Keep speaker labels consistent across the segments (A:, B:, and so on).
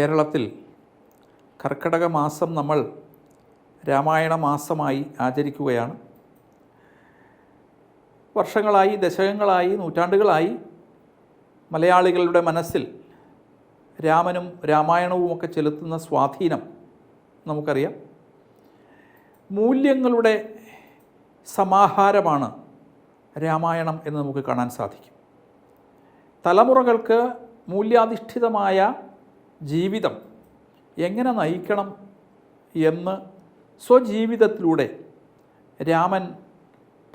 A: കേരളത്തിൽ കർക്കിടക മാസം നമ്മൾ രാമായണ മാസമായി ആചരിക്കുകയാണ്. വർഷങ്ങളായി ദശകങ്ങളായി നൂറ്റാണ്ടുകളായി മലയാളികളുടെ മനസ്സിൽ രാമനും രാമായണവുമൊക്കെ ചെലുത്തുന്ന സ്വാധീനം നമുക്കറിയാം. മൂല്യങ്ങളുടെ സമാഹാരമാണ് രാമായണം എന്ന് നമുക്ക് കാണാൻ സാധിക്കും. തലമുറകൾക്ക് മൂല്യാധിഷ്ഠിതമായ ജീവിതം എങ്ങനെ നയിക്കണം എന്ന് സ്വജീവിതത്തിലൂടെ രാമൻ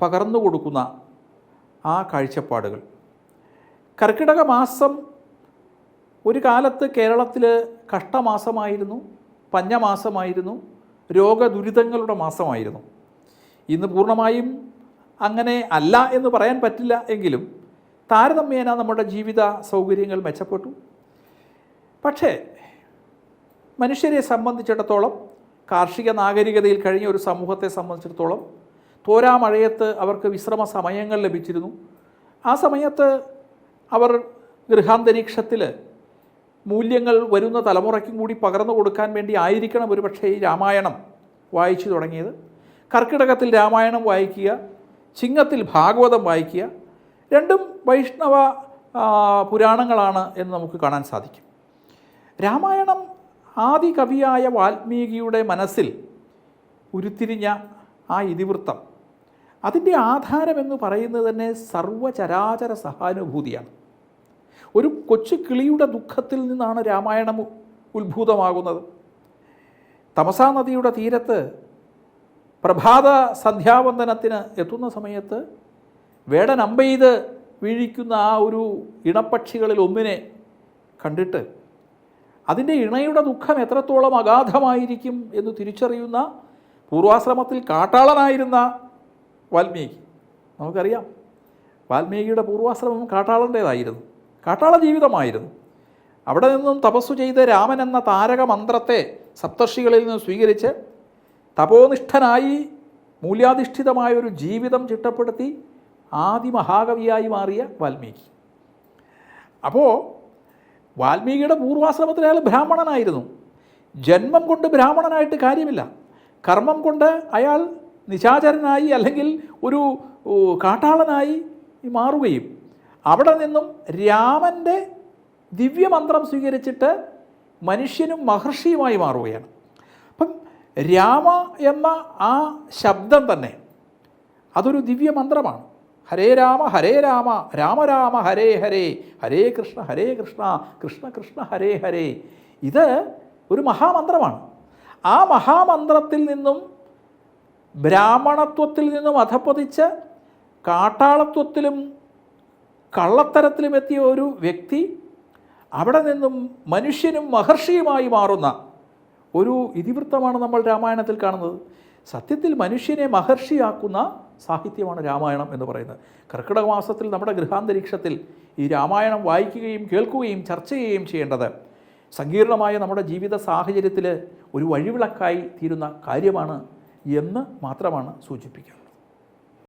A: പകർന്നു കൊടുക്കുന്ന ആ കാഴ്ചപ്പാടുകൾ. കർക്കിടക മാസം ഒരു കാലത്ത് കേരളത്തിൽ കഷ്ടമാസമായിരുന്നു പഞ്ഞമാസമായിരുന്നു രോഗദുരിതങ്ങളുടെ മാസമായിരുന്നു. ഇന്ന് പൂർണമായും അങ്ങനെ അല്ല എന്ന് പറയാൻ പറ്റില്ല എങ്കിലും താരതമ്യേന നമ്മുടെ ജീവിത സൗകര്യങ്ങൾ മെച്ചപ്പെട്ടു. പക്ഷേ മനുഷ്യരെ സംബന്ധിച്ചിടത്തോളം കാർഷിക നാഗരികതയിൽ കഴിഞ്ഞ ഒരു സമൂഹത്തെ സംബന്ധിച്ചിടത്തോളം തോരാ മഴയത്ത് അവർക്ക് വിശ്രമ സമയങ്ങൾ ലഭിച്ചിരുന്നു. ആ സമയത്ത് അവർ ഗൃഹാന്തരീക്ഷത്തിൽ മൂല്യങ്ങൾ വരുന്ന തലമുറയ്ക്കും കൂടി പകർന്നു കൊടുക്കാൻ വേണ്ടി ആയിരിക്കണം ഒരു പക്ഷേ ഈ രാമായണം വായിച്ചു തുടങ്ങിയത്. കർക്കിടകത്തിൽ രാമായണം വായിക്കുക ചിങ്ങത്തിൽ ഭാഗവതം വായിക്കുക രണ്ടും വൈഷ്ണവ പുരാണങ്ങളാണ് എന്ന് നമുക്ക് കാണാൻ സാധിക്കും. രാമായണം ആദി കവിയായ വാൽമീകിയുടെ മനസ്സിൽ ഉരുത്തിരിഞ്ഞ ആ ഇതിവൃത്തം. അതിന്റെ ആധാരമെന്ന് പറയുന്നത് തന്നെ സർവചരാചര സഹാനുഭൂതിയാണ്. ഒരു കൊച്ചു കിളിയുടെ ദുഃഖത്തിൽ നിന്നാണ് രാമായണം ഉത്ഭൂതമാകുന്നത്. തമസാ നദിയുടെ തീരത്ത് പ്രഭാത സന്ധ്യാവന്ദനത്തിന് എത്തുന്ന സമയത്ത് വേടൻ അമ്പെയ്ത് വീഴിക്കുന്ന ആ ഒരു ഇണപ്പക്ഷികളിൽ ഒന്നിനെ കണ്ടിട്ട് അതിന്റെ ഇണയുടെ ദുഃഖം എത്രത്തോളം അഗാധമായിരിക്കും എന്ന് തിരിച്ചറിയുന്ന പൂർവാശ്രമത്തിൽ കാട്ടാളനായിരുന്ന വാൽമീകി. നമുക്കറിയാം വാൽമീകിയുടെ പൂർവാശ്രമം കാട്ടാളന്റേതായിരുന്നു കാട്ടാള ജീവിതമായിരുന്നു. അവിടെ നിന്നും തപസ്സു ചെയ്ത് രാമൻ എന്ന താരകമന്ത്രത്തെ സപ്തർഷികളിൽ നിന്ന് സ്വീകരിച്ച് തപോനിഷ്ഠനായി മൂല്യാധിഷ്ഠിതമായൊരു ജീവിതം ചിട്ടപ്പെടുത്തി ആദിമഹാകവിയായി മാറിയ വാൽമീകി. അപ്പോൾ വാൽമീകിയുടെ പൂർവാശ്രമത്തിൽ അയാൾ ബ്രാഹ്മണനായിരുന്നു. ജന്മം കൊണ്ട് ബ്രാഹ്മണനായിട്ട് കാര്യമില്ല. കർമ്മം കൊണ്ട് അയാൾ നിശാചരനായി അല്ലെങ്കിൽ ഒരു കാട്ടാളനായി മാറുകയും അവിടെ നിന്നും രാമന്റെ ദിവ്യമന്ത്രം സ്വീകരിച്ചിട്ട് മനുഷ്യനും മഹർഷിയുമായി മാറുകയാണ്. അപ്പം രാമ എന്ന ആ ശബ്ദം തന്നെ അതൊരു ദിവ്യമന്ത്രമാണ്. ഹരേ രാമ ഹരേ രാമ രാമ രാമ ഹരേ ഹരേ ഹരേ കൃഷ്ണ ഹരേ കൃഷ്ണ കൃഷ്ണ കൃഷ്ണ ഹരേ ഹരേ. ഇത് ഒരു മഹാമന്ത്രമാണ്. ആ മഹാമന്ത്രത്തിൽ നിന്നും ബ്രാഹ്മണത്വത്തിൽ നിന്നും അധപ്പതിച്ച് കാട്ടാളത്വത്തിലും കള്ളത്തരത്തിലും എത്തിയ ഒരു വ്യക്തി അവിടെ നിന്നും മനുഷ്യനും മഹർഷിയുമായി മാറുന്ന ഒരു ഇതിവൃത്തമാണ് നമ്മൾ രാമായണത്തിൽ കാണുന്നത്. സത്യത്തിൽ മനുഷ്യനെ മഹർഷിയാക്കുന്ന സാഹിത്യമാണ് രാമായണം എന്ന് പറയുന്നത്. കർക്കിടക മാസത്തിൽ നമ്മുടെ ഗൃഹാന്തരീക്ഷത്തിൽ ഈ രാമായണം വായിക്കുകയും കേൾക്കുകയും ചർച്ച ചെയ്യുകയും ചെയ്യേണ്ടത് സങ്കീർണമായ നമ്മുടെ ജീവിത സാഹചര്യത്തിൽ ഒരു വഴിവിളക്കായി തീരുന്ന കാര്യമാണ് എന്ന് മാത്രമാണ് സൂചിപ്പിക്കുന്നത്.